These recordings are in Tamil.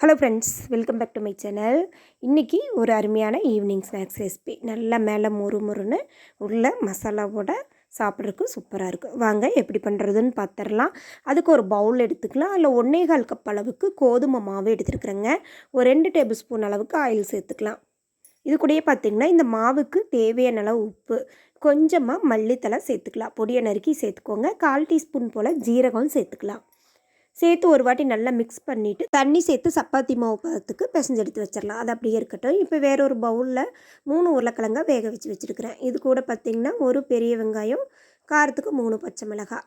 Hello friends welcome back to my channel இன்றைக்கி ஒரு அருமையான ஈவினிங் ஸ்நாக்ஸ் ரெசிபி நல்லா மேலே முறு முறுன்னு உள்ள மசாலாவோட சாப்பிட்றதுக்கு சூப்பராக இருக்கும். வாங்க எப்படி பண்ணுறதுன்னு பார்த்துடலாம் அதுக்கு ஒரு பவுல் எடுத்துக்கலாம். அதில் ஒன்றே கால் கப் அளவுக்கு கோதுமை மாவு எடுத்துருக்குறேங்க. ஒரு ரெண்டு டேபிள் ஸ்பூன் அளவுக்கு ஆயில் சேர்த்துக்கலாம். இது கூடயே பார்த்திங்கன்னா இந்த மாவுக்கு தேவையான அளவு உப்பு கொஞ்சமாக மல்லித்தலை சேர்த்துக்கலாம். பொடியை நறுக்கி சேர்த்துக்கோங்க. கால் டீஸ்பூன் போல் ஜீரகம் சேர்த்துக்கலாம். சேர்த்து ஒரு வாட்டி நல்லா மிக்ஸ் பண்ணிவிட்டு தண்ணி சேர்த்து சப்பாத்தி மாவு பதத்துக்கு பிசைஞ்சு எடுத்து வச்சிடலாம் அது அப்படியே இருக்கட்டும். இப்போ வேற ஒரு பவுலில் மூணு உருளைக்கிழங்கா வேக வச்சு வச்சுருக்கிறேன். இது கூட பார்த்திங்கன்னா ஒரு பெரிய வெங்காயம் காரத்துக்கு மூணு பச்சை மிளகாய்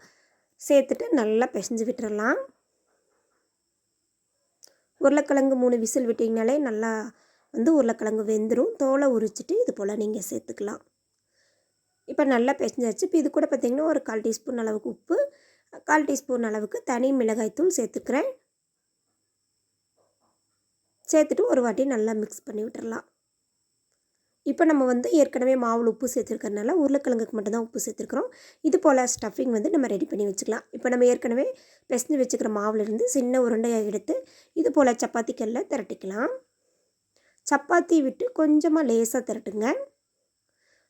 சேர்த்துட்டு நல்லா பிசைஞ்சு விட்டுறலாம். உருளைக்கிழங்கு மூணு விசில் விட்டிங்கனாலே நல்லா வந்து உருளைக்கிழங்கு வெந்துடும் தோலை உரிச்சிட்டு இது போல் நீங்கள் சேர்த்துக்கலாம். இப்போ நல்லா பிசைஞ்சாச்சு. இப்போ இது கூட பார்த்திங்கன்னா ஒரு கால் டீஸ்பூன் அளவுக்கு உப்பு கால் டீஸ்பூன் அளவுக்கு தனி மிளகாய்த்தூள் சேர்த்துக்கிறேன். சேர்த்துட்டு ஒரு வாட்டி நல்லா மிக்ஸ் பண்ணி விட்டுறலாம். இப்போ நம்ம வந்து ஏற்கனவே மாவில் உப்பு சேர்த்துருக்கறனால உருளைக்கிழங்குக்கு மட்டும்தான் உப்பு சேர்த்துருக்குறோம். இது போல் ஸ்டஃபிங் வந்து நம்ம ரெடி பண்ணி வச்சுக்கலாம். இப்போ நம்ம ஏற்கனவே பெசஞ்சு வச்சுக்கிற மாவுலேருந்து சின்ன உருண்டையாக எடுத்து இது போல் சப்பாத்தி கல்ல திரட்டிக்கலாம். சப்பாத்தி விட்டு கொஞ்சமாக லேசாக திரட்டுங்க.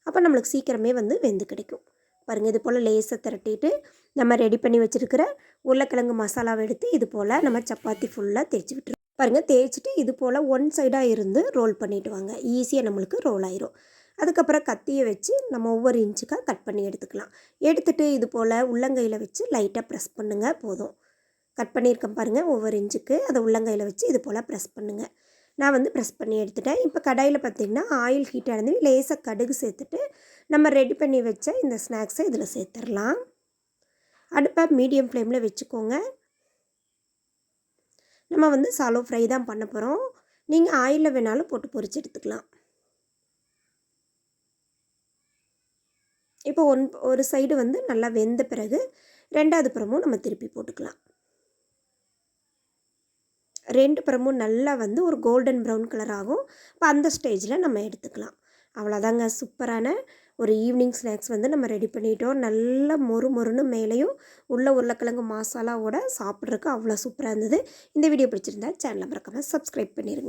அப்போ நம்மளுக்கு சீக்கிரமே வந்து வெந்து கிடைக்கும். பாருங்கள் இது போல் லேஸை திரட்டிட்டு நம்ம ரெடி பண்ணி வச்சுருக்கிற உருளைக்கிழங்கு மசாலாவை எடுத்து இது போல் நம்ம சப்பாத்தி ஃபுல்லாக தேய்ச்சி விட்டுருவோம் பாருங்கள் தேய்ச்சிட்டு இது போல் ஒன் சைடாக இருந்து ரோல் பண்ணிவிட்டு வாங்க. ஈஸியாக நம்மளுக்கு ரோல் ஆயிரும். அதுக்கப்புறம் கத்தியை வச்சு நம்ம ஒவ்வொரு இன்ச்சுக்காக கட் பண்ணி எடுத்துக்கலாம். எடுத்துகிட்டு இது போல் உள்ளங்கையில் வச்சு லைட்டாக ப்ரெஸ் பண்ணுங்கள் போதும். கட் பண்ணியிருக்கேன் பாருங்கள் ஒவ்வொரு இன்ச்சுக்கு அதை உள்ளங்கையில் வச்சு இது போல் ப்ரெஸ் பண்ணுங்கள் நான் வந்து ப்ரெஸ் பண்ணி எடுத்துட்டேன். இப்போ கடாயில் பார்த்திங்கன்னா ஆயில் ஹீட் ஆனது லேசாக கடுகு சேர்த்துட்டு நம்ம ரெடி பண்ணி வச்ச இந்த ஸ்நாக்ஸை இதில் சேர்த்துடலாம். அடுப்பை மீடியம் ஃப்ளேமில் வச்சுக்கோங்க. நம்ம வந்து சாலோ ஃப்ரை தான் பண்ண போகிறோம் நீங்கள் ஆயிலில் வேணாலும் போட்டு பொறிச்சு எடுத்துக்கலாம். இப்போ ஒன் ஒரு சைடு வந்து நல்லா வெந்த பிறகு ரெண்டாவது புறமும் நம்ம திருப்பி போட்டுக்கலாம். ரெண்டு புறமும் நல்லா வந்து ஒரு கோல்டன் ப்ரௌன் கலர் ஆகும். இப்போ அந்த ஸ்டேஜில் நம்ம எடுத்துக்கலாம். அவ்வளோதாங்க சூப்பரான ஒரு ஈவினிங் ஸ்நாக்ஸ் வந்து நம்ம ரெடி பண்ணிட்டோம். நல்லா மொறு மொறுன்னு மேலேயும் உள்ள உருளைக்கிழங்கு மசாலாவோட சாப்பிட்றதுக்கு அவ்வளோ சூப்பராக இருந்தது. இந்த வீடியோ பிடிச்சிருந்தா சேனலை மறக்காமல் சப்ஸ்கிரைப் பண்ணிடுங்க